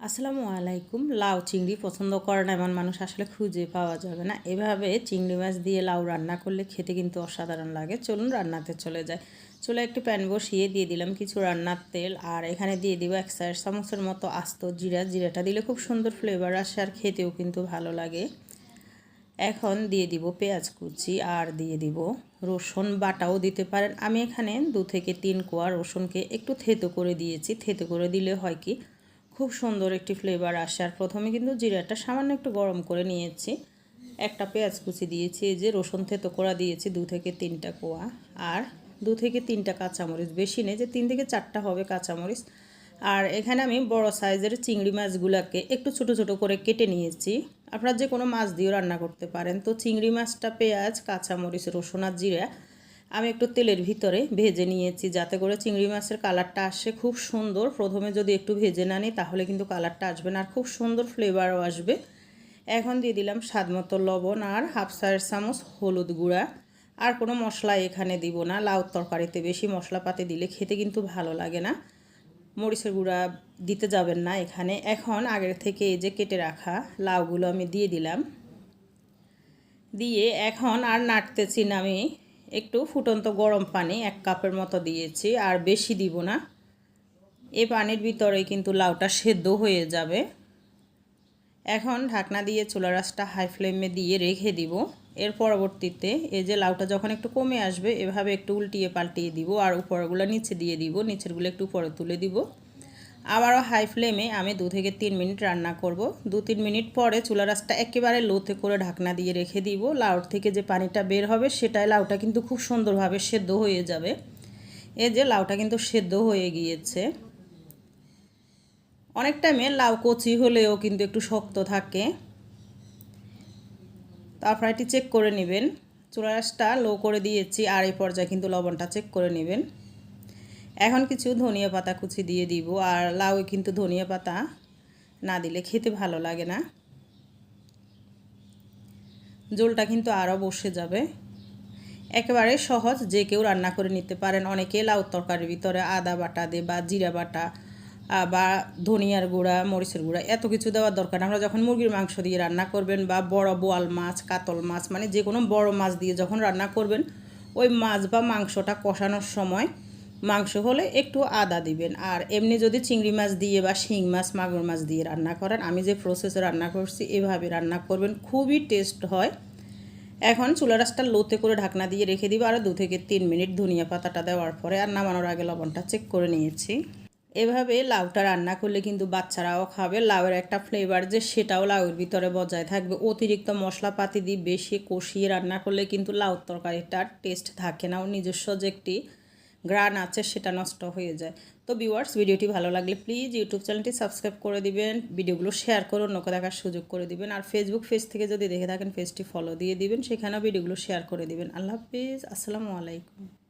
আসসালামু আলাইকুম। লাউ চিংড়ি পছন্দ করে না, এমন মানুষ আসলে খুঁজে পাওয়া যাবে না। এভাবে চিংড়ি মাছ দিয়ে লাউ রান্না করলে খেতে কিন্তু অসাধারণ লাগে। চলুন রান্নাতে চলে যায় চলে একটি প্যান বসিয়ে দিয়ে দিলাম কিছু রান্নার তেল, আর এখানে দিয়ে দিব এক চার চামচের মতো আস্ত জিরা। জিরাটা দিলে খুব সুন্দর ফ্লেভার আসে আর খেতেও কিন্তু ভালো লাগে। এখন দিয়ে দিব পেঁয়াজ কুচি, আর দিয়ে দিব রসুন বাটাও দিতে পারেন। আমি এখানে দু থেকে তিন কোয়া রসুনকে একটু থেতো করে দিয়েছি। থেতো করে দিলে হয় কি খুব সুন্দর একটি ফ্লেভার আসে। আর প্রথমে কিন্তু জিরাটা সামান্য একটু গরম করে নিয়েছি। একটা পেঁয়াজ কুচি দিয়েছি, এই যে রসুন থেতো করা দিয়েছি, দু থেকে তিনটা কোয়া। আর দু থেকে তিনটা কাঁচামরিচ, বেশি নেই যে তিন থেকে চারটা হবে কাঁচামরিচ। আর এখানে আমি বড় সাইজের চিংড়ি মাছগুলোকে একটু ছোট ছোট করে কেটে নিয়েছি। আপনারা যে কোনো মাছ দিয়েও রান্না করতে পারেন। তো চিংড়ি মাছটা পেঁয়াজ, কাঁচামরিচ, রসুন আর জিরা আমি একটু তেলের ভিতরে ভেজে নিয়েছি, যাতে করে চিংড়ি মাছের কালারটা আসে খুব সুন্দর। প্রথমে যদি একটু ভেজে না নিই, তাহলে কিন্তু কালারটা আসবে না, আর খুব সুন্দর ফ্লেভারও আসবে। এখন দিয়ে দিলাম স্বাদ মতো লবণ আর হাফ চার চামচ হলুদ গুঁড়া। আর কোনো মশলা এখানে দিব না, লাউ তরকারিতে বেশি মশলাপাতি দিলে খেতে কিন্তু ভালো লাগে না। মরিচের গুঁড়া দিতে যাবেন না এখানে। এখন আগের থেকে এই যে কেটে রাখা লাউগুলো আমি দিয়ে দিলাম। দিয়ে এখন আর নাড়তেছি না আমি। একটু ফুটন্ত গরম পানি এক কাপের মতো দিয়েছি, আর বেশি দিব না। এই পানির ভিতরে কিন্তু লাউটা সেদ্ধ হয়ে যাবে। এখন ঢাকনা দিয়ে চুলা রাসটা হাই ফ্লেমে দিয়ে রেখে দিব। এর পরবর্তীতে এই যে লাউটা যখন একটু কমে আসবে, এভাবে একটু উল্টিয়ে পাল্টিয়ে দিব, আর উপরগুলো নিচে দিয়ে দিব, নিচেরগুলো একটু পরে তুলে দিব। আবারও হাই ফ্লেমে আমি দু থেকে তিন মিনিট রান্না করব। দু তিন মিনিট পরে চুলা রাসটা একেবারে লোতে করে ঢাকনা দিয়ে রেখে দিব। লাউর থেকে যে পানিটা বের হবে সেটাই লাউটা কিন্তু খুব সুন্দরভাবে সেদ্ধ হয়ে যাবে। এই যে লাউটা কিন্তু সেদ্ধ হয়ে গিয়েছে। অনেক টাইমে লাউ কচি হলেও কিন্তু একটু শক্ত থাকে। তারপর এটি চেক করে নেবেন। চুলা রাসটা লো করে দিয়েছি আর এই পর্যায়ে কিন্তু লবণটা চেক করে নেবেন। এখন কিছু ধনিয়া পাতা কুচি দিয়ে দিব, আর লাউ কিন্তু ধনিয়া পাতা না দিলে খেতে ভালো লাগে না। জোলটা কিন্তু আরও বসে যাবে। একেবারে সহজ, যে কেউ রান্না করে নিতে পারেন। অনেকে লাউ তরকারির ভিতরে আদা বাটা দে বা জিরা বাটা বা ধনিয়ার গুঁড়া, মরিচের গুঁড়া, এত কিছু দেওয়ার দরকার আমরা যখন মুরগির মাংস দিয়ে রান্না করবেন বা বড় বোয়াল মাছ, কাতল মাছ মানে যে কোনো বড় মাছ দিয়ে যখন রান্না করবেন, ওই মাছ বা মাংসটা কষানোর সময় মাংস হলে একটু আদা দিবেন। আর এমনি যদি চিংড়ি মাছ দিয়ে বা শিং মাছ, মাগুর মাছ দিয়ে রান্না করেন, আমি যে প্রসেসে রান্না করছি, এভাবে রান্না করবেন, খুবই টেস্ট হয়। এখন চুলা রাসটা লোতে করে ঢাকনা দিয়ে রেখে দিব, আর দু থেকে তিন মিনিট ধনিয়া পাতাটা দেওয়ার পরে, আর নামানোর আগে লবণটা চেক করে নিয়েছি। এভাবে লাউটা রান্না করলে কিন্তু বাচ্চারাও খাবে। লাউয়ের একটা ফ্লেভার যে সেটাও লাউয়ের ভিতরে বজায় থাকবে। অতিরিক্ত মশলাপাতি দিয়ে বেশি কষিয়ে রান্না করলে কিন্তু লাউ তরকারিটার টেস্ট থাকে না। ও নিজস্ব যে একটি গ্রান আছে, সেটা নষ্ট হয়ে যায়। তো ভিউয়ার্স ভিডিওটি ভালো লাগলে প্লিজ ইউটিউব চ্যানেলটি সাবস্ক্রাইব করে দিবেন, ভিডিওগুলো শেয়ার করে অন্যকে দেখার সুযোগ করে দিবেন, আর ফেসবুক পেজ থেকে যদি দেখে থাকেন পেজটি ফলো দিয়ে দিবেন, সেখানেও ভিডিওগুলো শেয়ার করে দিবেন। আল্লাহ হাফিজ, আসসালামু আলাইকুম।